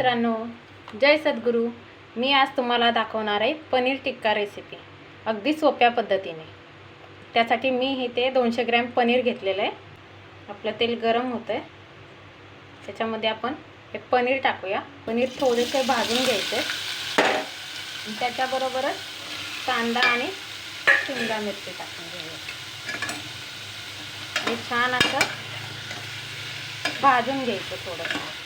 मित्रांनो जय सद्गुरू. मी आज तुम्हाला दाखवणार आहे पनीर टिक्का रेसिपी अगदी सोप्या पद्धतीने. त्यासाठी मी इथे दोनशे ग्रॅम पनीर घेतलेलं आहे. आपलं तेल गरम होतं आहे त्याच्यामध्ये आपण हे पनीर टाकूया. पनीर थोडेसे भाजून घ्यायचे. त्याच्याबरोबरच कांदा आणि शिमला मिरची टाकून घेऊया. छान असं भाजून घ्यायचं थोडंसं.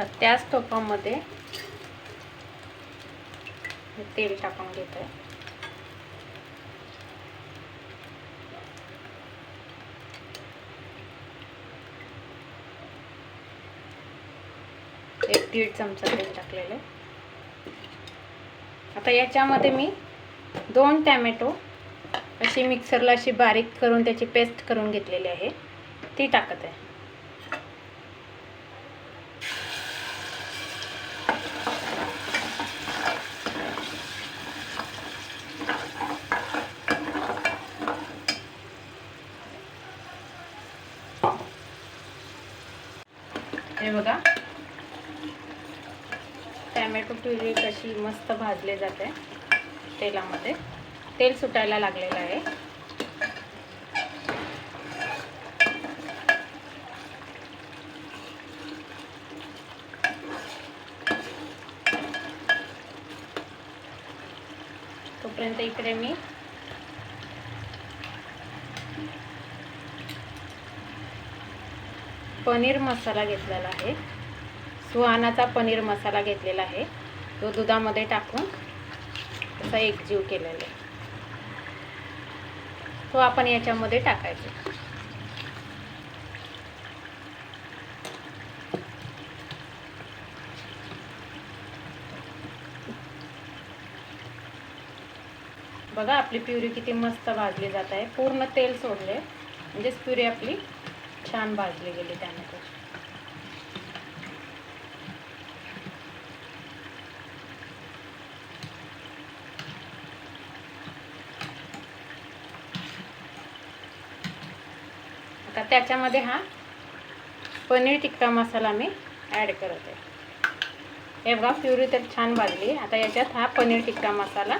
आता त्याच टोपामध्ये तेल टाकून घेत आहे एक दीड चमचा तेल टाकलेलं आहे. आता याच्यामध्ये मी दोन टॅमॅटो अशी मिक्सरला अशी बारीक करून त्याची पेस्ट करून घेतलेली आहे. ती टाकत आहे. हे बघा. टॅमॅटो प्युरी कशी मस्त भाजले जाते तेलामध्ये. तेल सुटायला लागलेलं आहे. तोपर्यंत इकडे मी पनीर मसाला घेतलेला आहे. सुहानाचा पनीर मसाला घेतलेला आहे. तो दुधामध्ये टाकून तसा एकजीव केलेला आहे. तो आपण याच्यामध्ये टाकायचा. बघा आपली प्युरी किती मस्त भाजली जात आहे. पूर्ण तेल सोडले म्हणजेच प्युरी आपली छान भाजले गेले त्यानंतर आता त्याच्यामध्ये हा पनीर टिक्का मसाला मी ॲड करत. आहे हे बघा प्युरी तर छान भाजली. आता याच्यात हा पनीर टिक्का मसाला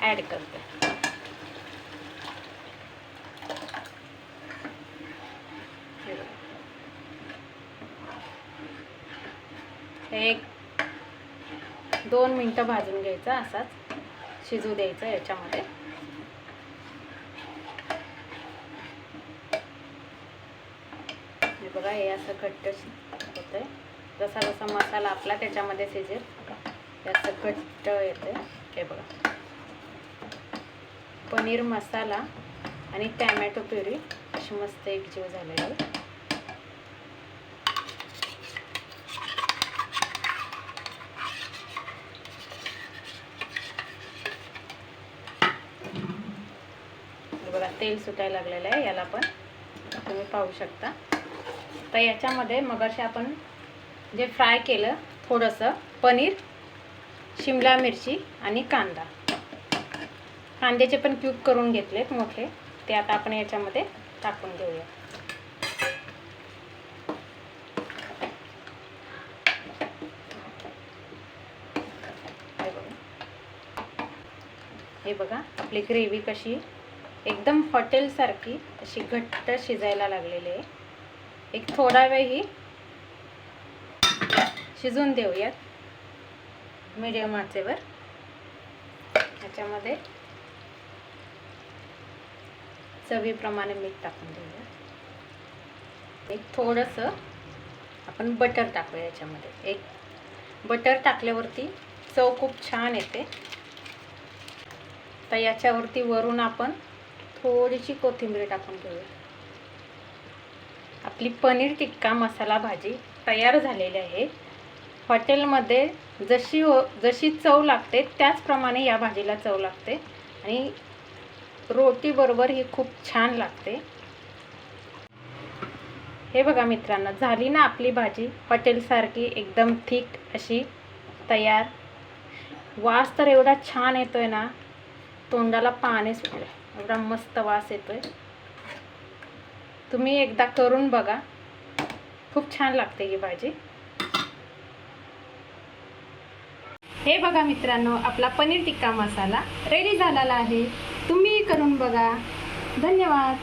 ॲड करते हे बघा. हे एक दोन मिनटं भाजून घ्यायचं असाच. शिजू द्यायचं याच्यामध्ये. हे बघा हे असं घट्ट होतं आहे जसा जसा मसाला आपला त्याच्यामध्ये शिजेल जास्त असं घट्ट येते हे बघा. पनीर मसाला आणि टॅमॅटो प्युरी अशी मस्त एक जीव झालेली. तेल सुटायला लागलेलं आहे याला पण. तुम्ही पाहू शकता. तर याच्यामध्ये मगाशी आपण जे फ्राय केलं थोडंसं पनीर शिमला मिरची आणि कांदा. कांद्याचे पण क्यूब करून घेतलेत मोठे. ते आता आपण याच्यामध्ये टाकून घेऊया. हे बघा. आपली ग्रेव्ही कशी एकदम हॉटेलसारखी अशी घट्ट शिजायला लागलेली आहे. एक थोडा वेळ ही शिजून देऊयात मीडियम आचेवर. ह्याच्यामध्ये चवीप्रमाणे मीठ टाकून देऊया एक थोडंसं आपण बटर टाकूया याच्यामध्ये. एक बटर टाकल्यावरती चव खूप छान येते. तर याच्यावरती वरून आपण थोडीशी कोथिंबीर टाकून घेऊया आपली पनीर टिक्का मसाला भाजी तयार झालेली आहे. हॉटेलमध्ये जशी हो जशी चव लागते त्याचप्रमाणे या भाजीला चव लागते आणि रोटीबरोबर ही खूप छान लागते. हे बघा मित्रांनो झाली ना आपली भाजी? हॉटेलसारखी एकदम थिक अशी तयार. वास तर एवढा छान येतो आहे ना तोंडाला पाणी सुटलं एवढा मस्त वास येतोय. तुम्ही एकदा करून बघा. खूप छान लागते ही भाजी. हे बघा मित्रांनो आपला पनीर टिक्का मसाला रेडी झालेला आहे. तुम्ही करून बघा. धन्यवाद.